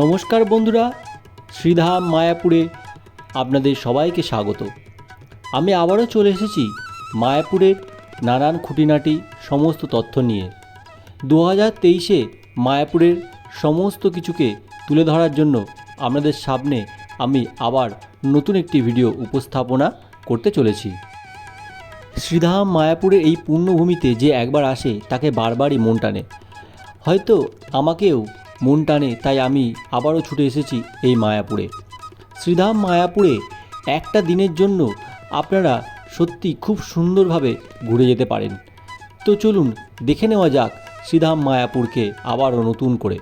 নমস্কার বন্ধুরা, শ্রীধাম মায়াপুরে আপনাদের সবাইকে স্বাগত। আমি আবারও চলে এসেছি মায়াপুরের নানান খুঁটিনাটি সমস্ত তথ্য নিয়ে। দু হাজার তেইশে মায়াপুরের সমস্ত কিছুকে তুলে ধরার জন্য আপনাদের সামনে আমি আবার নতুন একটি ভিডিও উপস্থাপনা করতে চলেছি। শ্রীধাম মায়াপুরের এই পূর্ণভূমিতে যে একবার আসে, তাকে বারবারই মন টানে। হয়তো আমাকেও মন টানে, তাই আমি আবারও ছুটে এসেছি এই মায়াপুরে। শ্রীধাম মায়াপুরে একটা দিনের জন্য আপনারা সত্যি খুব সুন্দরভাবে ঘুরে যেতে পারেন। তো চলুন, দেখে নেওয়া যাক শ্রীধাম মায়াপুরকে আবারও নতুন করে।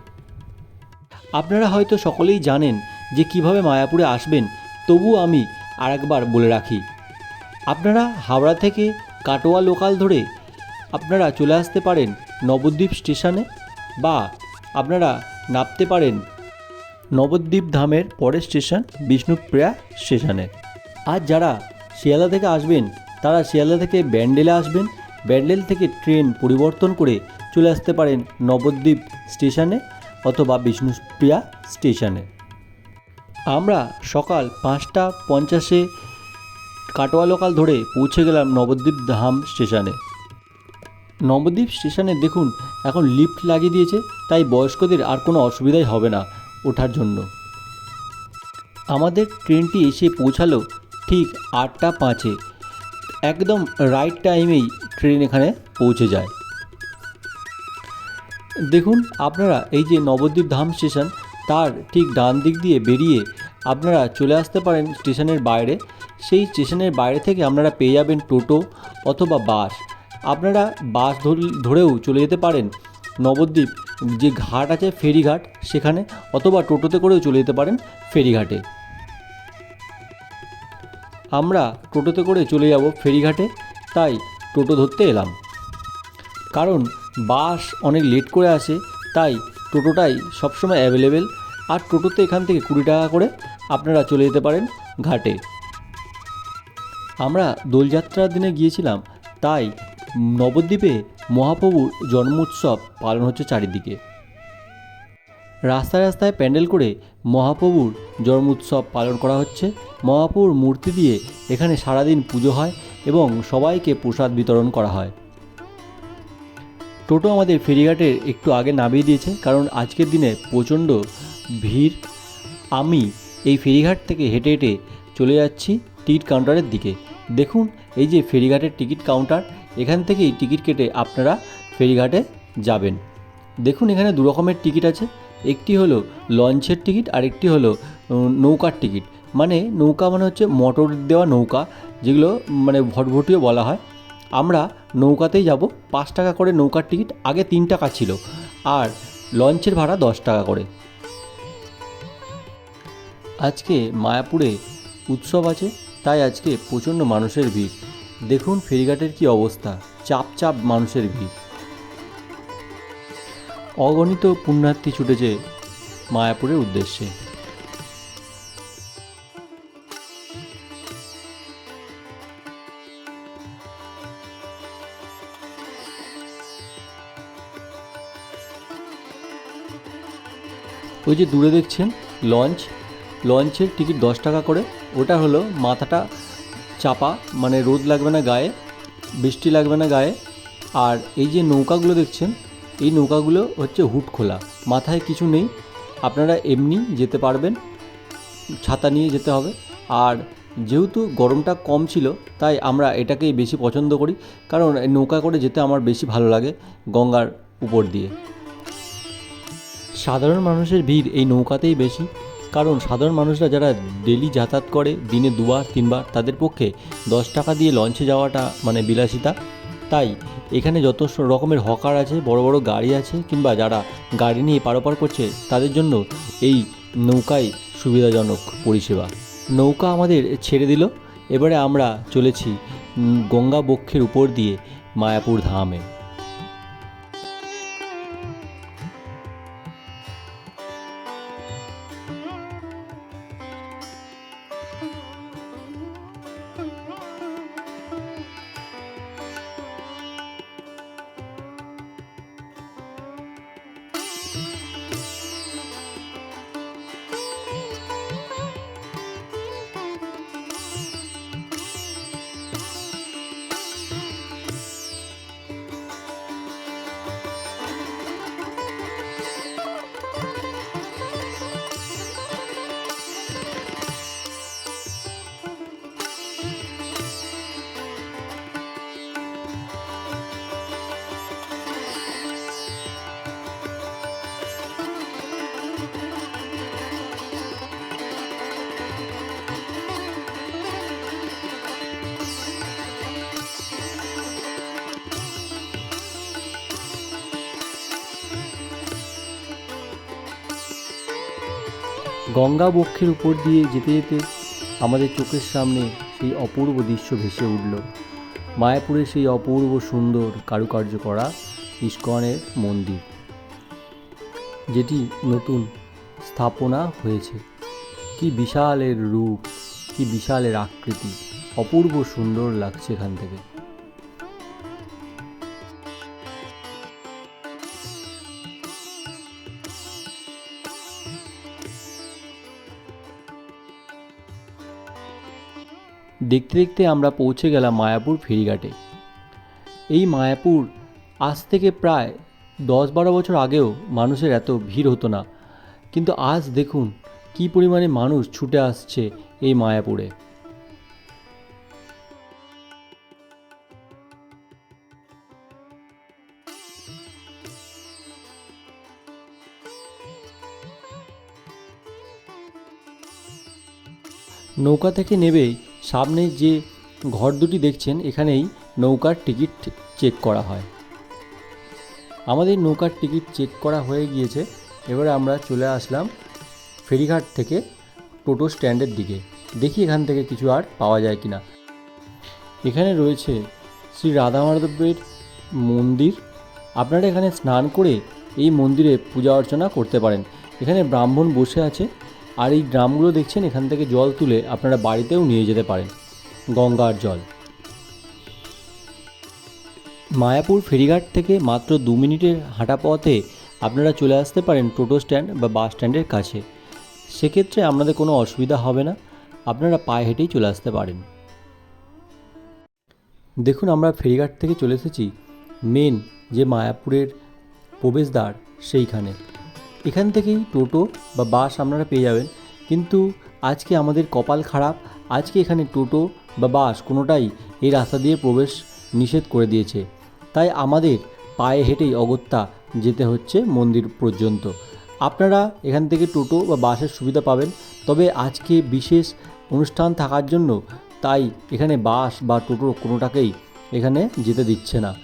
আপনারা হয়তো সকলেই জানেন যে কীভাবে মায়াপুরে আসবেন, তবুও আমি আরেকবার বলে রাখি। আপনারা হাওড়া থেকে কাটোয়া লোকাল ধরে আপনারা চলে আসতে পারেন নবদ্বীপ স্টেশনে বা আপনারা নামতে পারেন। নবদ্বীপ ধামের পরের স্টেশন বিষ্ণুপ্রিয়া স্টেশনে। আর যারা শিয়ালদা থেকে আসবেন, তারা শিয়ালদা থেকে ব্যান্ডেলে আসবেন। ব্যান্ডেল থেকে ট্রেন পরিবর্তন করে চলে আসতে পারেন নবদ্বীপ স্টেশনে অথবা বিষ্ণুপ্রিয়া স্টেশনে। আমরা সকাল পাঁচটা পঞ্চাশে কাটোয়া লোকাল ধরে পৌঁছে গেলাম নবদ্বীপ ধাম স্টেশনে। নবদ্বীপ স্টেশনে দেখুন, এখন লিফট লাগিয়ে দিয়েছে, তাই বয়স্কদের আর কোনো অসুবিধাই হবে না ওঠার জন্য। আমাদের ট্রেনটি এসে পৌঁছালো ঠিক আটটা পাঁচে। একদম রাইট টাইমেই ট্রেন এখানে পৌঁছে যায়। দেখুন, আপনারা এই যে নবদ্বীপ ধাম স্টেশন, তার ঠিক ডান দিক দিয়ে বেরিয়ে আপনারা চলে আসতে পারেন স্টেশনের বাইরে। সেই স্টেশনের বাইরে থেকে আপনারা পেয়ে যাবেন টোটো অথবা বাস। আপনারা বাস ধর- ধরেও চলে যেতে পারেন। নবদ্বীপ, যে ঘাট আছে ফেরিঘাট, সেখানে অথবা টোটোতে করেও চলে যেতে পারেন ফেরিঘাটে। আমরা টোটোতে করে চলে যাব ফেরিঘাটে, তাই টোটো ধরতে এলাম। কারণ বাস অনেক লেট করে আসে, তাই টোটোটাই সবসময় অ্যাভেলেবেল আর টোটোতে এখান থেকে কুড়ি টাকা করে আপনারা চলে যেতে পারেন ঘাটে। আমরা দোলযাত্রার দিনে গিয়েছিলাম, তাই নবদ্বীপে মহাপ্রভুর জন্মোৎসব পালন হচ্ছে চারিদিকে। রাস্তায় রাস্তায় প্যান্ডেল করে মহাপ্রভুর জন্মোৎসব পালন করা হচ্ছে। মহাপ্রভুর মূর্তি দিয়ে এখানে সারাদিন পুজো হয় এবং সবাইকে প্রসাদ বিতরণ করা হয়। টোটো আমাদের ফেরিঘাটের একটু আগে নামিয়ে দিয়েছে কারণ আজকের দিনে প্রচণ্ড ভিড়। আমি এই ফেরিঘাট থেকে হেঁটে হেঁটে চলে যাচ্ছি টিকিট কাউন্টারের দিকে। দেখুন, এই যে ফেরিঘাটের টিকিট কাউন্টার এখান থেকেই টিকিট কেটে আপনারা ফেরিঘাটে যাবেন। দেখুন, এখানে দু রকমের টিকিট আছে। একটি হলো লঞ্চের টিকিট আর একটি হলো নৌকার টিকিট। মানে নৌকা মানে হচ্ছে মোটর দেওয়া নৌকা, যেগুলো মানে ভটভটিও বলা হয়। আমরা নৌকাতেই যাব, পাঁচ টাকা করে নৌকার টিকিট, আগে তিন টাকা ছিল। আর লঞ্চের ভাড়া দশ টাকা করে। আজকে মায়াপুরে উৎসব আছে, তাই আজকে প্রচণ্ড মানুষের ভিড়। দেখুন ফেরিঘাটের কি অবস্থা। চাপ চাপ মানুষের ভিড়। অগণিত পুণ্যার্থী ছুটেছে মায়াপুরের উদ্দেশ্যে। ওই যে দূরে দেখছেন, লঞ্চ। লঞ্চের টিকিট দশ টাকা করে। ওটা হলো মাথাটা চাপা মানে রোদ লাগবে না গায়ে, বৃষ্টি লাগবে না গায়ে। আর এই যে নৌকাগুলো দেখছেন, এই নৌকাগুলো হচ্ছে হুট খোলা, মাথায় কিছু নেই। আপনারা এমনি যেতে পারবেন, ছাতা নিয়ে যেতে হবে। আর যেহেতু গরমটা কম ছিল, তাই আমরা এটাকেই বেশি পছন্দ করি, কারণ নৌকা করে যেতে আমার বেশি ভালো লাগে গঙ্গার উপর দিয়ে। সাধারণ মানুষের ভিড় এই নৌকাতেই বেশি। কারণ সাধারণ মানুষরা যারা ডেলি যাতায়াত করে, দিনে দুবার, তিনবার, তাদের পক্ষে দশ টাকা দিয়ে লঞ্চে যাওয়াটা মানে বিলাসিতা। তাই এখানে যত রকমের হকার আছে, বড় বড় গাড়ি আছে, কিংবা যারা গাড়ি নিয়ে পারাপার করছে, তাদের জন্য এই নৌকায় সুবিধাজনক পরিষেবা। নৌকা আমাদের ছেড়ে দিল। এবারে আমরা চলেছি গঙ্গা বক্ষের উপর দিয়ে মায়াপুর ধামে। গঙ্গা বক্ষের উপর দিয়ে যেতে যেতে আমাদের চোখের সামনে সেই অপূর্ব দৃশ্য ভেসে উঠল। মায়াপুরে সেই অপূর্ব সুন্দর কারুকার্য করা ইস্কনের মন্দির, যেটি নতুন স্থাপনা হয়েছে। কি বিশালের রূপ, কি বিশালের আকৃতি, অপূর্ব সুন্দর লাগছে এখান থেকে। দেখতে দেখতে আমরা পৌঁছে গেলাম মায়াপুর ফেরিঘাটে। এই মায়াপুর আজ থেকে প্রায় দশ বারো বছর আগেও মানুষের এত ভিড় হতো না। কিন্তু আজ দেখুন কী পরিমাণে মানুষ ছুটে আসছে এই মায়াপুরে। নৌকা থেকে নেবেই সামনে যে ঘর দুটি দেখছেন, এখানেই নৌকার টিকিট চেক করা হয়। আমাদের নৌকার টিকিট চেক করা হয়ে গিয়েছে। এবারে আমরা চলে আসলাম ফেরিঘাট থেকে টোটো স্ট্যান্ডের দিকে। দেখি এখান থেকে কিছু আর পাওয়া যায় কিনা। এখানে রয়েছে শ্রী রাধা মাধবের মন্দির। আপনারা এখানে স্নান করে এই মন্দিরে পূজা অর্চনা করতে পারেন। এখানে ব্রাহ্মণ বসে আছে। আর এই ড্রামগুলো দেখছেন, এখান থেকে জল তুলে আপনারা বাড়িতেও নিয়ে যেতে পারেন, গঙ্গার জল। মায়াপুর ফেরিঘাট থেকে মাত্র দু মিনিটের হাঁটা পথে আপনারা চলে আসতে পারেন টোটো স্ট্যান্ড বা বাস স্ট্যান্ডের কাছে। সেক্ষেত্রে আপনাদের কোনো অসুবিধা হবে না, আপনারা পায়ে হেঁটেই চলে আসতে পারেন। দেখুন, আমরা ফেরিঘাট থেকে চলে এসেছি, মেন যে মায়াপুরের প্রবেশদ্বার সেইখানে। এখান থেকেই টোটো বা বাস আপনারা পেয়ে যাবেন। কিন্তু আজকে আমাদের কপাল খারাপ। আজকে এখানে টোটো বা বাস কোনোটাই এই রাস্তা দিয়ে প্রবেশ নিষেধ করে দিয়েছে। তাই আমাদের পায়ে হেঁটেই অগত্যা যেতে হচ্ছে মন্দির পর্যন্ত। আপনারা এখান থেকে টোটো বা বাসের সুবিধা পাবেন। তবে আজকে বিশেষ অনুষ্ঠান থাকার জন্য তাই এখানে বাস বা টোটো কোনোটাকেই এখানে যেতে দিচ্ছে না।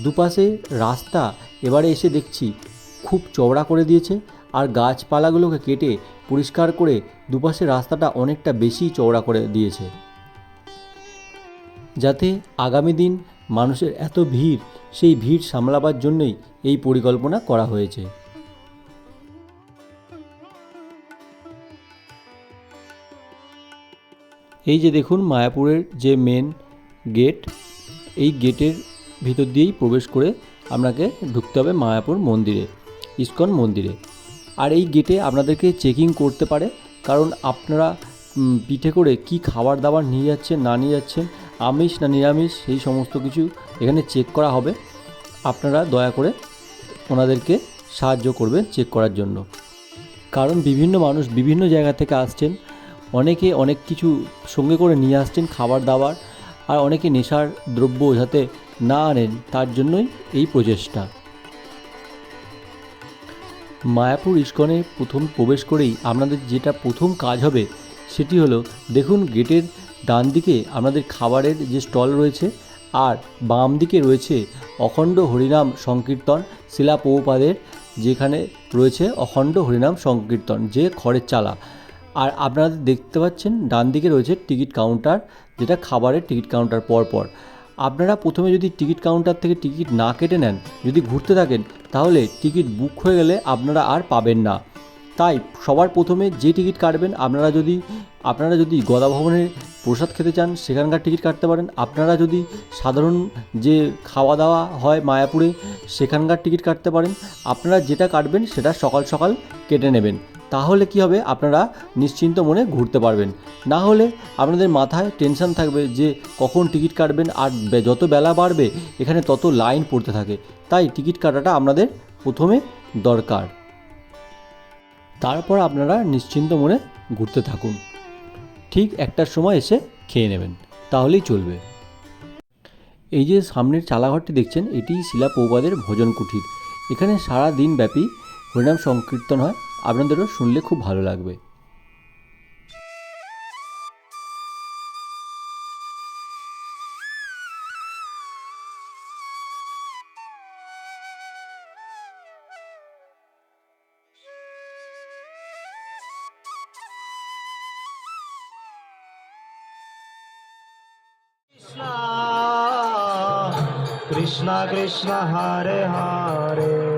দুপাশে রাস্তা। এবারে এসে দেখছি খুব চওড়া করে দিয়েছে আর গাছপালাগুলোকে কেটে পরিষ্কার করে দুপাশে রাস্তাটা অনেকটা বেশি চওড়া করে দিয়েছে। যাতে আগামী দিন মানুষের এত ভিড়, সেই ভিড় সামলাবার জন্যই এই পরিকল্পনা করা হয়েছে। এই যে দেখুন মায়াপুরের যে মেন গেট এই গেটের ভিতর দিয়েই প্রবেশ করে আপনাকে ঢুকতে হবে মায়াপুর মন্দিরে। ইস্কন মন্দিরে। আর এই গেটে আপনাদেরকে চেকিং করতে পারে, কারণ আপনারা পিঠে করে কি খাবার দাবার নিয়ে যাচ্ছেন, না নিয়ে যাচ্ছেন, আমিষ না নিরামিষ, সেই সমস্ত কিছু এখানে চেক করা হবে। আপনারা দয়া করে ওনাদেরকে সাহায্য করবেন চেক করার জন্য। কারণ বিভিন্ন মানুষ বিভিন্ন জায়গা থেকে আসছেন, অনেকে অনেক কিছু সঙ্গে করে নিয়ে আসছেন খাবার দাবার আর অনেকে নেশার দ্রব্য যাতে না আনেন, তার জন্যই এই প্রচেষ্টা। মায়াপুর ইস্কনে প্রথম প্রবেশ করেই আপনাদের যেটা প্রথম কাজ হবে, সেটি হলো দেখুন গেটের ডান দিকে আপনাদের খাবারের যে স্টল রয়েছে আর বাম দিকে রয়েছে অখণ্ড হরিনাম সংকীর্তন শিলা পৌপাদের যেখানে রয়েছে অখণ্ড হরিনাম সংকীর্তন, যে খড়ের চালা। আর আপনারা দেখতে পাচ্ছেন ডান দিকে রয়েছে টিকিট কাউন্টার, যেটা খাবারের টিকিট কাউন্টার পর পর আপনারা প্রথমে যদি টিকিট কাউন্টার থেকে টিকিট না কেটে নেন, যদি ঘুরতে থাকেন, তাহলে টিকিট বুক হয়ে গেলে আপনারা আর পাবেন না। তাই সবার প্রথমে যে টিকিট কাটবেন, আপনারা যদি আপনারা যদি গদা ভবনের প্রসাদ খেতে চান, সেখানকার টিকিট কাটতে পারেন। আপনারা যদি সাধারণ যে খাওয়া দাওয়া হয় মায়াপুরে, সেখানকার টিকিট কাটতে পারেন। আপনারা যেটা কাটবেন, সেটা সকাল সকাল কেটে নেবেন। তাহলে কি হবে? আপনারা নিশ্চিন্ত মনে ঘুরতে পারবেন। না হলে আপনাদের মাথায় টেনশন থাকবে যে কখন টিকিট কাটবেন আর যত বেলা বাড়বে, এখানে তত লাইন পড়তে থাকে। তাই টিকিট কাটাটা আপনাদের প্রথমে দরকার। তারপর আপনারা নিশ্চিন্ত মনে ঘুরতে থাকুন। ঠিক একটার সময় এসে খেয়ে নেবেন। তাহলেই চলবে। এই যে সামনের চালাঘরটি দেখছেন, এটি শিলা পৌপাদের ভোজন কুঠির। এখানে সারা দিন ব্যাপী হরিনাম সংকীর্তন হয়। আপনাদেরও শুনলে খুব ভালো লাগবে। কৃষ্ণ কৃষ্ণ হরে হরে।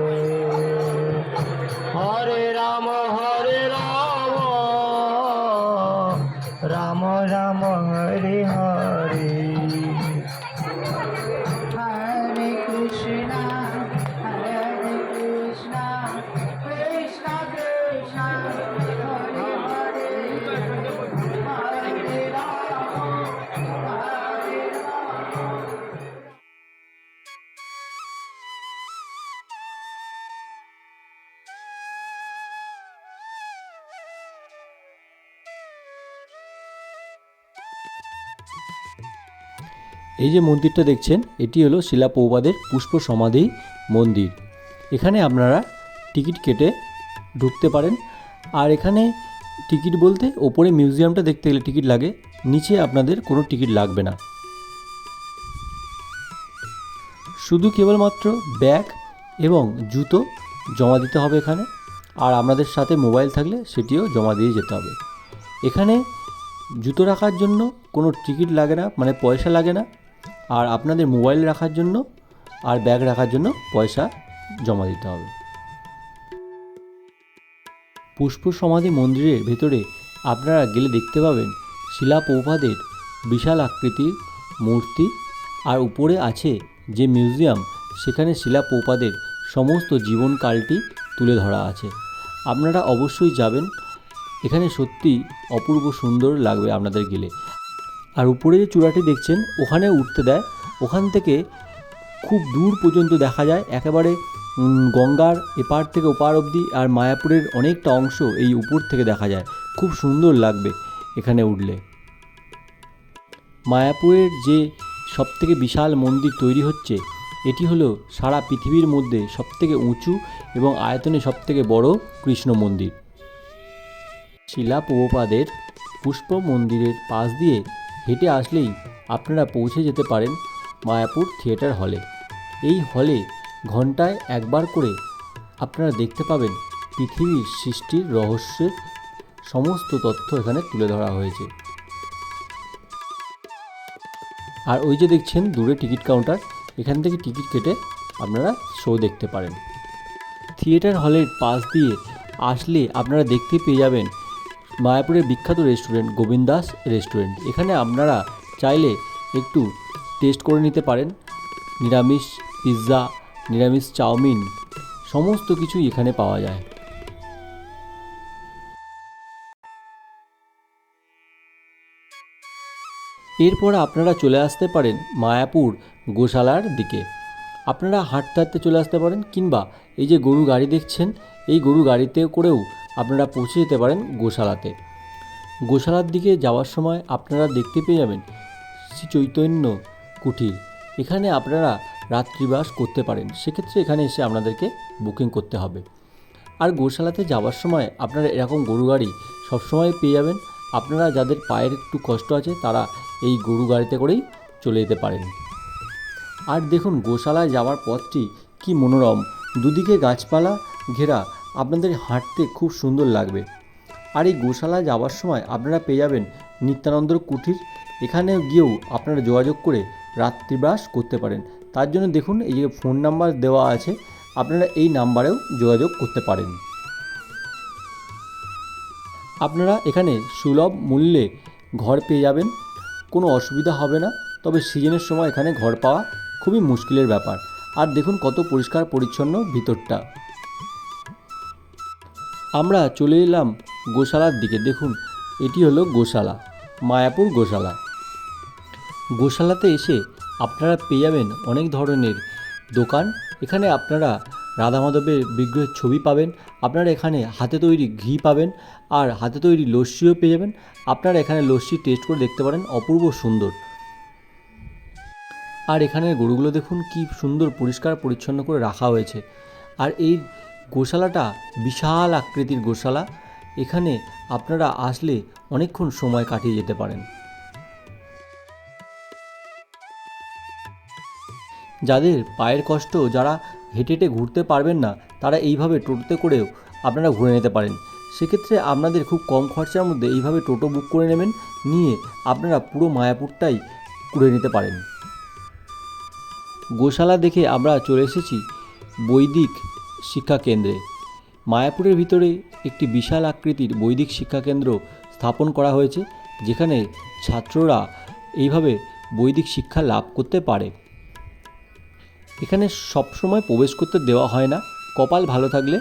এই যে মন্দিরটা দেখছেন, এটি হলো শিলা পৌবাদের পুষ্প সমাধি মন্দির। এখানে আপনারা টিকিট কেটে ঢুকতে পারেন। আর এখানে টিকিট বলতে ওপরে মিউজিয়ামটা দেখতে গেলে টিকিট লাগে, নিচে আপনাদের কোনো টিকিট লাগবে না। শুধু কেবলমাত্র ব্যাগ এবং জুতো জমা দিতে হবে এখানে, আর আপনাদের সাথে মোবাইল থাকলে সেটিও জমা দিয়ে যেতে হবে। এখানে জুতো রাখার জন্য কোনো টিকিট লাগে না মানে পয়সা লাগে না। আর আপনাদের মোবাইল রাখার জন্য আর ব্যাগ রাখার জন্য পয়সা জমা দিতে হবে। পুষ্প সমাধি মন্দিরের ভেতরে আপনারা গেলে দেখতে পাবেন শিলা পৌপাদের বিশাল আকৃতির মূর্তি আর উপরে আছে যে মিউজিয়াম, সেখানে শিলা পৌপাদের সমস্ত জীবনকালটি তুলে ধরা আছে। আপনারা অবশ্যই যাবেন। এখানে সত্যি অপূর্ব সুন্দর লাগবে আপনাদের গেলে। আর উপরে যে চূড়াটি দেখছেন, ওখানে উঠতে দেয়। ওখান থেকে খুব দূর পর্যন্ত দেখা যায়, একেবারে গঙ্গার এপার থেকে ওপার অবধি আর মায়াপুরের অনেকটা অংশ এই উপর থেকে দেখা যায়। খুব সুন্দর লাগবে এখানে উঠলে। মায়াপুরের যে সবথেকে বিশাল মন্দির তৈরি হচ্ছে, এটি হলো সারা পৃথিবীর মধ্যে সবথেকে উঁচু এবং আয়তনে সবথেকে বড় কৃষ্ণ মন্দির। শিলা পুষ্প মন্দিরের পাশ দিয়ে হেঁটে আসলেই আপনারা পৌঁছে যেতে পারেন মায়াপুর থিয়েটার হলে। এই হলে ঘন্টায় একবার করে আপনারা দেখতে পাবেন পৃথিবীর সৃষ্টির রহস্যের সমস্ত তথ্য এখানে তুলে ধরা হয়েছে। আর ওই যে দেখছেন দূরে টিকিট কাউন্টার, এখান থেকে টিকিট কেটে আপনারা শো দেখতে পারেন। থিয়েটার হলের পাশ দিয়ে আসলে আপনারা দেখতে পেয়ে যাবেন মায়াপুরের বিখ্যাত রেস্টুরেন্ট গোবিন্দাস রেস্টুরেন্ট। এখানে আপনারা চাইলে একটু টেস্ট করে নিতে পারেন। নিরামিষ পিৎজা, নিরামিষ চাউমিন, সমস্ত কিছুই এখানে পাওয়া যায়। এরপর আপনারা চলে আসতে পারেন মায়াপুর গোশালার দিকে। আপনারা হাঁটতে হাঁটতে চলে আসতে পারেন কিংবা এই যে গরু গাড়ি দেখছেন, এই গরু গাড়িতে করেও আপনারা পৌঁছে যেতে পারেন গোশালাতে। গোশালার দিকে যাওয়ার সময় আপনারা দেখতে পেয়ে যাবেন শ্রী চৈতন্য কুঠির। এখানে আপনারা রাত্রিবাস করতে পারেন। সেক্ষেত্রে এখানে এসে আপনাদেরকে বুকিং করতে হবে। আর গোশালাতে যাওয়ার সময় আপনারা এরকম গরু গাড়ি সবসময় পেয়ে যাবেন। আপনারা যাদের পায়ের একটু কষ্ট আছে, তারা এই গরু গাড়িতে করেই চলে যেতে পারেন। আর দেখুন, গোশালায় যাওয়ার পথটি কি মনোরম। দুদিকে গাছপালা ঘেরা আপনাদের হাঁটতে খুব সুন্দর লাগবে। আর এই গোশালায় যাওয়ার সময় আপনারা পেয়ে যাবেন নিত্যানন্দর কুঠির। এখানে গিয়েও আপনারা যোগাযোগ করে রাত্রিবাস করতে পারেন। তার জন্য দেখুন, এই যে ফোন নাম্বার দেওয়া আছে, আপনারা এই নাম্বারেও যোগাযোগ করতে পারেন। আপনারা এখানে সুলভ মূল্যে ঘর পেয়ে যাবেন। কোনো অসুবিধা হবে না, তবে সিজনের সময় এখানে ঘর পাওয়া খুবই মুশকিলের ব্যাপার। আর দেখুন কত পরিষ্কার পরিচ্ছন্ন ভিতরটা। আমরা চলে এলাম গোশালার দিকে। দেখুন, এটি হলো গোশালা, মায়াপুর গোশালা। গোশালাতে এসে আপনারা পেয়ে যাবেন অনেক ধরনের দোকান। এখানে আপনারা রাধা মাধবের বিগ্রহের ছবি পাবেন, আপনারা এখানে হাতে তৈরি ঘি পাবেন, আর হাতে তৈরি লস্যিও পেয়ে যাবেন। আপনারা এখানে লস্যি টেস্ট করে দেখতে পারেন, অপূর্ব সুন্দর। আর এখানে গরুগুলো দেখুন, কি সুন্দর পরিষ্কার পরিচ্ছন্ন করে রাখা হয়েছে। আর এই গোশালাটা বিশাল আকৃতির গোশালা। এখানে আপনারা আসলে অনেকক্ষণ সময় কাটিয়ে যেতে পারেন। যাদের পায়ের কষ্ট যারা হেঁটে হেঁটে ঘুরতে পারবেন না, তারা এইভাবে টোটোতে করেও আপনারা ঘুরে নিতে পারেন। সেক্ষেত্রে আপনাদের খুব কম খরচার মধ্যে এইভাবে টোটো বুক করে নেবেন, নিয়ে আপনারা পুরো মায়াপুরটাই ঘুরে নিতে পারেন। গোশালা দেখে আমরা চলে এসেছি বৈদিক শিক্ষা কেন্দ্রে। মায়াপুরের ভিতরে একটি বিশাল আকৃতির বৈদিক শিক্ষা কেন্দ্র স্থাপন করা হয়েছে, যেখানে ছাত্ররা এইভাবে বৈদিক শিক্ষা লাভ করতে পারে। এখানে সবসময় প্রবেশ করতে দেওয়া হয় না। কপাল ভালো থাকলে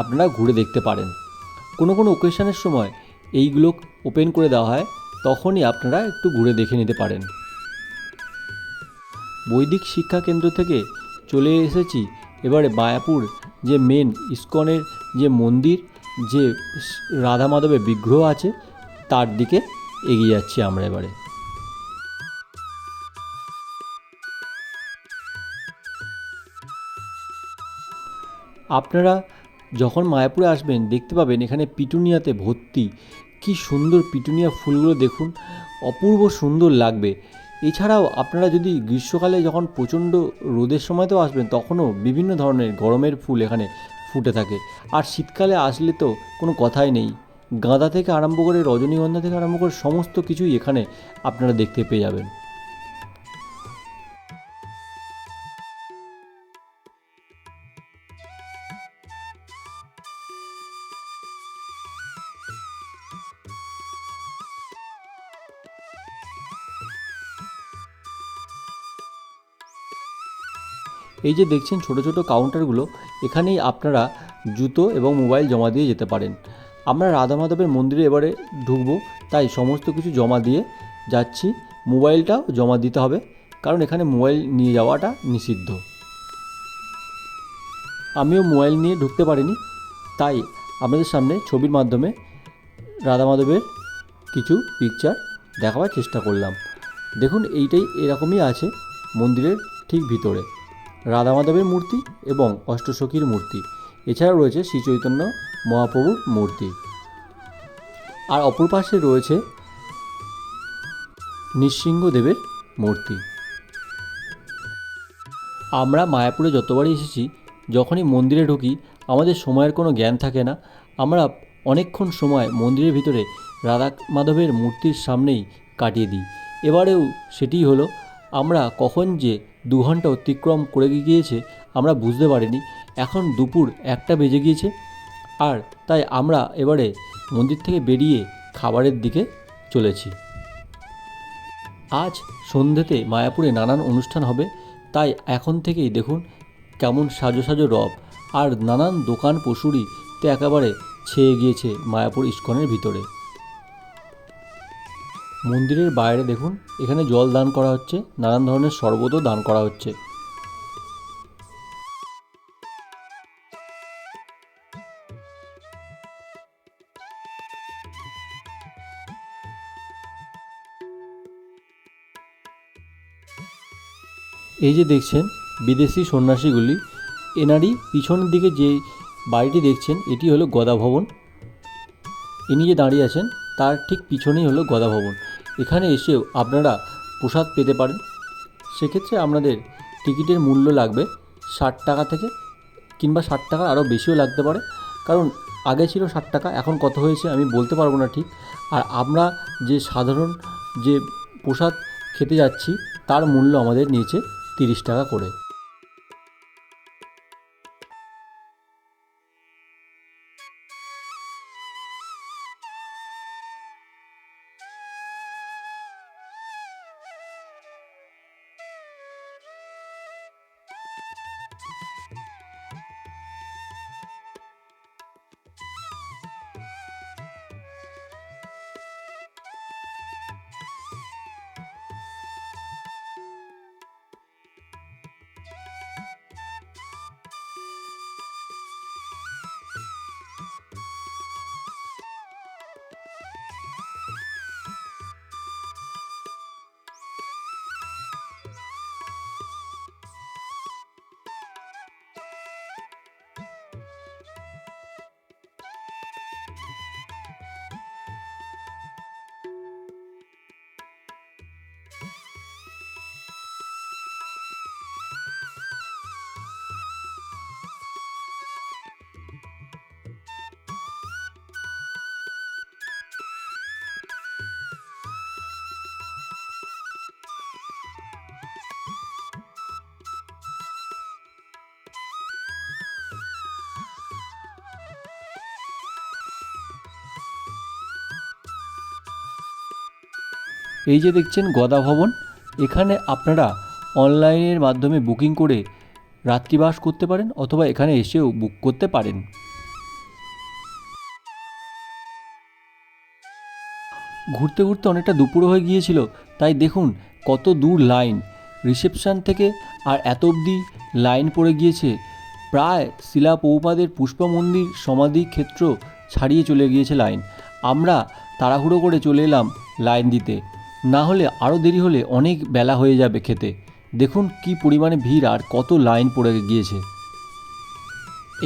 আপনারা ঘুরে দেখতে পারেন। কোনো কোনো ওকেশনের সময় এইগুলো ওপেন করে দেওয়া হয়, তখনই আপনারা একটু ঘুরে দেখে নিতে পারেন। বৈদিক শিক্ষা কেন্দ্র থেকে চলে এসেছি, এবারে মায়াপুর যে মেন ইস্কনের যে মন্দির, যে রাধা মাধবের বিগ্রহ আছে, তার দিকে এগিয়ে যাচ্ছি আমরা এবারে। আপনারা যখন মায়াপুরে আসবেন, দেখতে পাবেন এখানে পিটুনিয়াতে ভর্তি। কি সুন্দর পিটুনিয়া ফুলগুলো দেখুন। অপূর্ব সুন্দর লাগবে। এছাড়াও আপনারা যদি গ্রীষ্মকালে যখন প্রচণ্ড রোদের সময়তেও আসবেন, তখনও বিভিন্ন ধরনের গরমের ফুল এখানে ফুটে থাকে। আর শীতকালে আসলে তো কোনো কথাই নেই। গাঁদা থেকে আরম্ভ করে রজনীগন্ধা থেকে আরম্ভ করে সমস্ত কিছুই এখানে আপনারা দেখতে পেয়ে যাবেন। এই যে দেখছেন ছোট ছোট কাউন্টারগুলো এখানেই আপনারা জুতো এবং মোবাইল জমা দিয়ে যেতে পারেন। আমরা রাধা মাধবের মন্দিরে এবারে ঢুকবো, তাই সমস্ত কিছু জমা দিয়ে যাচ্ছি। মোবাইলটাও জমা দিতে হবে, কারণ এখানে মোবাইল নিয়ে যাওয়াটা নিষিদ্ধ। আমিও মোবাইল নিয়ে ঢুকতে পারিনি, তাই আপনাদের সামনে ছবির মাধ্যমে রাধা মাধবের কিছু পিকচার দেখাবার চেষ্টা করলাম। দেখুন, এইটাই এরকমই আছে মন্দিরের ঠিক ভিতরে। রাধা মাধবের মূর্তি এবং অষ্টসখীর মূর্তি। এছাড়াও রয়েছে শ্রী চৈতন্য মহাপ্রভুর মূর্তি। আর অপর পাশে রয়েছে নৃসিংহদেবের মূর্তি। আমরা মায়াপুরে যতবারই এসেছি, যখনই মন্দিরে ঢুকি, আমাদের সময়ের কোনো জ্ঞান থাকে না। আমরা অনেকক্ষণ সময় মন্দিরের ভিতরে রাধা মাধবের মূর্তির সামনেই কাটিয়ে দিই। এবারেও সেটিই হলো, আমরা কখন যে দু ঘণ্টা অতিক্রম করে গিয়েছে, আমরা বুঝতে পারিনি। এখন দুপুর একটা বেজে গিয়েছে, আর তাই আমরা এবারে মন্দির থেকে বেরিয়ে খাবারের দিকে চলেছি। আজ সন্ধ্যেতে মায়াপুরে নানান অনুষ্ঠান হবে, তাই এখন থেকেই দেখুন কেমন সাজো সাজো রব, আর নানান দোকান পশুরিতে একেবারে ছেয়ে গিয়েছে মায়াপুর ইস্কনের ভিতরে। মন্দিরের বাইরে দেখুন, এখানে জল দান করা হচ্ছে, নানান ধরনের শরবতও দান করা হচ্ছে। এই যে দেখছেন, বিদেশি সন্ন্যাসীগুলি, এনারই পিছনের দিকে যে বাড়িটি দেখছেন, এটি হলো গদা ভবন ইনি যে দাঁড়িয়ে আছেন, তার ঠিক পিছনেই হলো গদা ভবন এখানে এসেও আপনারা প্রসাদ পেতে পারেন। সেক্ষেত্রে আপনাদের টিকিটের মূল্য লাগবে ষাট টাকা থেকে কিংবা ষাট টাকা আরও বেশিও লাগতে পারে। কারণ আগে ছিল ষাট টাকা, এখন কত হয়েছে আমি বলতে পারব না ঠিক। আর আমরা যে সাধারণ যে প্রসাদ খেতে যাচ্ছি, তার মূল্য আমাদের নিয়েছে তিরিশ টাকা করে। এই যে দেখছেন গদা ভবন, এখানে আপনারা অনলাইনের মাধ্যমে বুকিং করে রাত্রিবাস করতে পারেন অথবা এখানে এসেও বুক করতে পারেন। ঘুরতে ঘুরতে অনেকটা দুপুর হয়ে গিয়েছিল, তাই দেখুন কত দূর লাইন। রিসেপশান থেকে আর এত অবধি লাইন পড়ে গিয়েছে। প্রায় শিলা পৌপাদের পুষ্পা মন্দির সমাধি ক্ষেত্র ছাড়িয়ে চলে গিয়েছে লাইন। আমরা তাড়াহুড়ো করে চলে এলাম লাইন দিতে। না হলে আরও দেরি হলে অনেক বেলা হয়ে যাবে খেতে। দেখুন কি পরিমাণে ভিড় আর কত লাইন পড়ে গিয়েছে।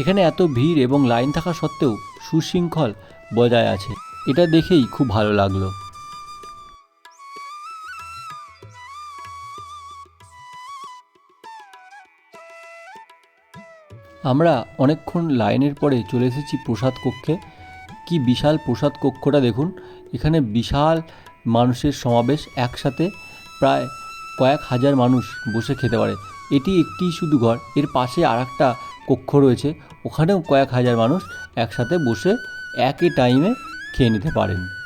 এখানে এত ভিড় এবং লাইন থাকা সত্ত্বেও সুশৃঙ্খল বজায় আছে। এটা দেখেই খুব ভালো লাগল। আমরা অনেকক্ষণ লাইনের পরে চলে এসেছি প্রসাদ কক্ষে। কি বিশাল প্রসাদ কক্ষটা দেখুন। এখানে বিশাল মানুষের সমাবেশ একসাথে প্রায় কয়েক হাজার মানুষ বসে খেতে পারে। এটি একটি শুধু ঘর, এর পাশে আর একটা কক্ষ রয়েছে। ওখানেও কয়েক হাজার মানুষ একসাথে বসে একই টাইমে খেয়ে নিতে পারেন।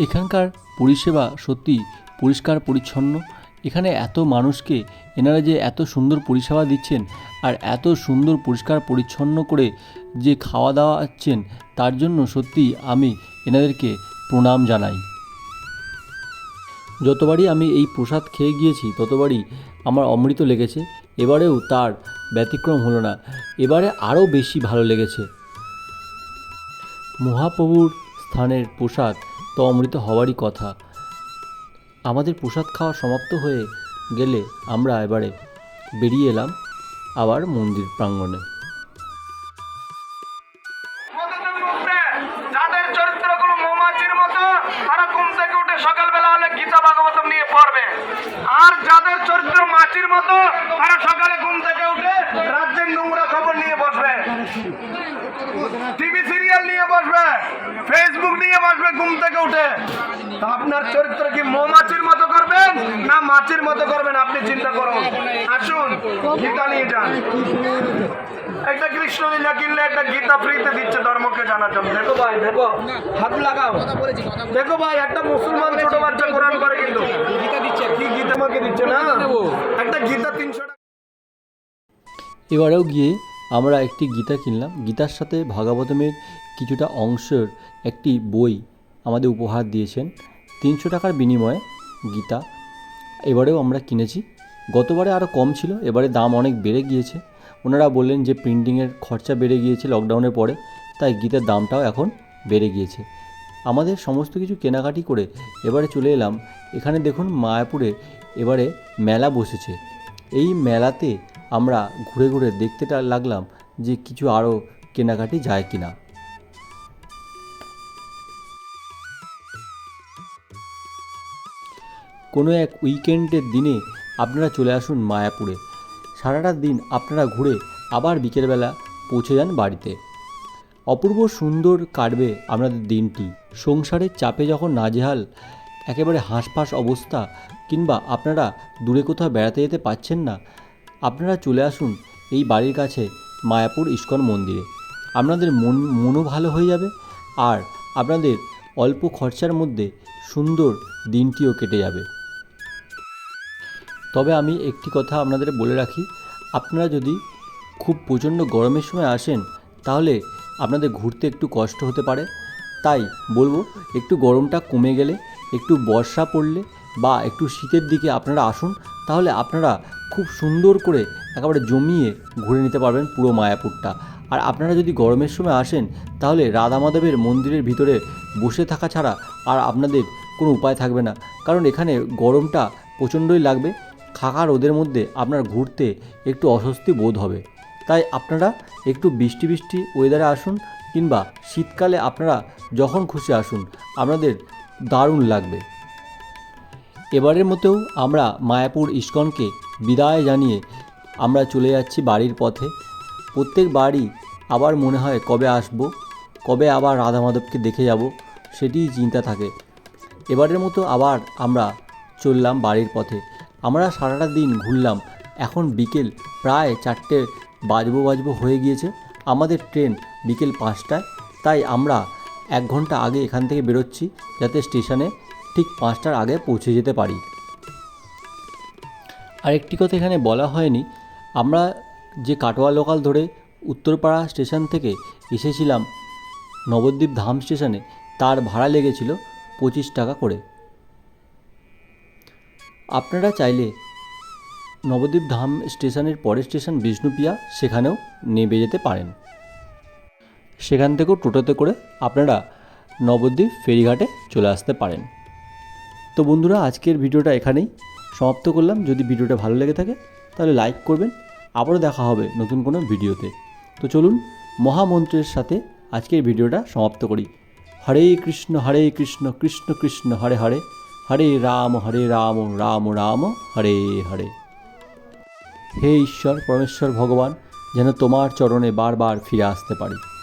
এখানকার পরিষেবা সত্যি পরিষ্কার পরিচ্ছন্ন। এখানে এত মানুষকে এনারা যে এত সুন্দর পরিষেবা দিচ্ছেন আর এত সুন্দর পরিষ্কার পরিচ্ছন্ন করে যে খাওয়া দাওয়া আছেন তার জন্য সত্যি আমি এনাদেরকে প্রণাম জানাই। যতবারই আমি এই প্রসাদ খেয়ে গিয়েছি, ততবারই আমার অমৃত লেগেছে। এবারেও তার ব্যতিক্রম হলো না। এবারে আরও বেশি ভালো লেগেছে। মহাপ্রভুর স্থানের প্রসাদ তো অমৃত হওয়ারই কথা। আমাদের প্রসাদ খাওয়া সমাপ্ত হয়ে গেলে আমরা এবারে বেরিয়ে এলাম আবার মন্দির প্রাঙ্গণে মধুদের মধ্যে যাদের চরিত্রগুলো মৌমাছির মতো তারা ঘুম থেকে উঠে সকালবেলা হলে গীতা ভাগবতম নিয়ে পড়বে আর যাদের চরিত্র মাছির মতো তারা সকালে ঘুম থেকে উঠে রাজ্যের নোংরা খবর নিয়ে বসবে টিভি সিরিয়াল নিয়ে বসবে ফেসবুক নিয়ে বসবে ঘুম থেকে উঠে তা আপনার চরিত্র কি মৌমাছির মতো করবেন না মাছির মতো করবেন আপনি চিন্তা করুন আসুন গীতা নিয়ে যান একটা কৃষ্ণ লীলা কিনলে একটা ফ্রিতে দিচ্ছে ধর্মকে জানার জন্য। দেখো ভাই, দেখো। হাত লাগাও। দেখো ভাই, একটা মুসলমান ছোট বাচ্চা কোরআন করে কিন্তু। কি গীতা আমাকে দিচ্ছে না? একটা গীতা তিনশো এবারেও গিয়ে আমরা একটি গীতা কিনলাম। গীতার সাথে ভাগবতমের কিছুটা অংশের একটি বই আমাদের উপহার দিয়েছেন। তিনশো টাকার বিনিময়ে গীতা। এবারেও আমরা কিনেছি। গতবারে আরও কম ছিল, এবারে দাম অনেক বেড়ে গিয়েছে। ওনারা বললেন যে প্রিন্টিংয়ের খরচা বেড়ে গিয়েছে লকডাউনের পরে, তাই গীতার দামটাও এখন বেড়ে গিয়েছে। আমাদের সমস্ত কিছু কেনাকাটি করে এবারে চলে এলাম। এখানে দেখুন মায়াপুরে এবারে মেলা বসেছে। এই মেলাতে আমরা ঘুরে ঘুরে দেখতে লাগলাম যে কিছু আরও কেনাকাটি যায় কিনা। কোনো এক উইকেন্ডের দিনে আপনারা চলে আসুন মায়াপুরে। সারাটা দিন আপনারা ঘুরে আবার বিকেলবেলা পৌঁছে যান বাড়িতে। অপূর্ব সুন্দর কাটবে আপনাদের দিনটি। সংসারের চাপে যখন নাজেহাল, একেবারে হাঁসফাঁস অবস্থা, কিংবা আপনারা দূরে কোথাও বেড়াতে যেতে পারছেন না, আপনারা চলে আসুন এই বাড়ির কাছে, মায়াপুর ইস্কন মন্দিরে। আপনাদের মন, মনও ভালো হয়ে যাবে, আর আপনাদের অল্প খরচার মধ্যে সুন্দর দিনটিও কেটে যাবে। তবে আমি একটি কথা আপনাদের বলে রাখি, আপনারা যদি খুব প্রচণ্ড গরমের সময় আসেন, তাহলে আপনাদের ঘুরতে একটু কষ্ট হতে পারে। তাই বলব, একটু গরমটা কমে গেলে, একটু বর্ষা পড়লে বা একটু শীতের দিকে আপনারা আসুন, তাহলে আপনারা খুব সুন্দর করে একেবারে জমিয়ে ঘুরে নিতে পারবেন পুরো মায়াপুরটা। আর আপনারা যদি গরমের সময় আসেন, তাহলে রাধা মাধবের মন্দিরের ভিতরে বসে থাকা ছাড়া আর আপনাদের কোনো উপায় থাকবে না। কারণ এখানে গরমটা প্রচণ্ডই লাগবে। খাকা রোদের মধ্যে আপনার ঘুরতে একটু অস্বস্তি বোধ হবে। তাই আপনারা একটু বৃষ্টি বৃষ্টি ওয়েদারে আসুন কিংবা শীতকালে আপনারা যখন খুশি আসুন, আপনাদের দারুণ লাগবে। এবারের মতেও আমরা মায়াপুর ইস্কনকে বিদায় জানিয়ে আমরা চলে যাচ্ছি বাড়ির পথে। প্রত্যেক বাড়ি আবার মনে হয় কবে আসব, কবে আবার রাধা মাধবকে দেখে যাব, সেটিই চিন্তা থাকে। এবারের মতো আবার আমরা চললাম বাড়ির পথে। আমরা সারাটা দিন ঘুরলাম। এখন বিকেল, প্রায় চারটে বাজবো বাজবো হয়ে গিয়েছে। আমাদের ট্রেন বিকেল পাঁচটায়, তাই আমরা এক ঘণ্টা আগে এখান থেকে বেরোচ্ছি যাতে স্টেশনে ঠিক পাঁচটার আগে পৌঁছে যেতে পারি। আরেকটি কথা এখানে বলা হয়নি। আমরা যে কাটোয়া লোকাল ধরে উত্তরপাড়া স্টেশন থেকে এসেছিলাম নবদ্বীপ ধাম স্টেশনে, তার ভাড়া লেগেছিল পঁচিশ টাকা করে। আপনারা চাইলে নবদ্বীপ ধাম স্টেশনের পরের স্টেশন বিষ্ণুপিয়া সেখানেও নেমে যেতে পারেন। সেখান থেকেও টোটোতে করে আপনারা নবদ্বীপ ফেরিঘাটে চলে আসতে পারেন। তো বন্ধুরা, আজকের ভিডিওটা এখানেই সমাপ্ত করলাম। যদি ভিডিওটা ভালো লেগে থাকে, তাহলে লাইক করবেন। আবারও দেখা হবে নতুন কোনো ভিডিওতে। তো চলুন, মহামন্ত্রের সাথে আজকের ভিডিওটা সমাপ্ত করি। হরে কৃষ্ণ হরে কৃষ্ণ কৃষ্ণ কৃষ্ণ, হরে হরে। হরে রাম হরে রাম রাম রাম, হরে হরে। হে ঈশ্বর, পরমেশ্বর, ভগবান, যেন তোমার চরণে বারবার ফিরে আসতে পারি।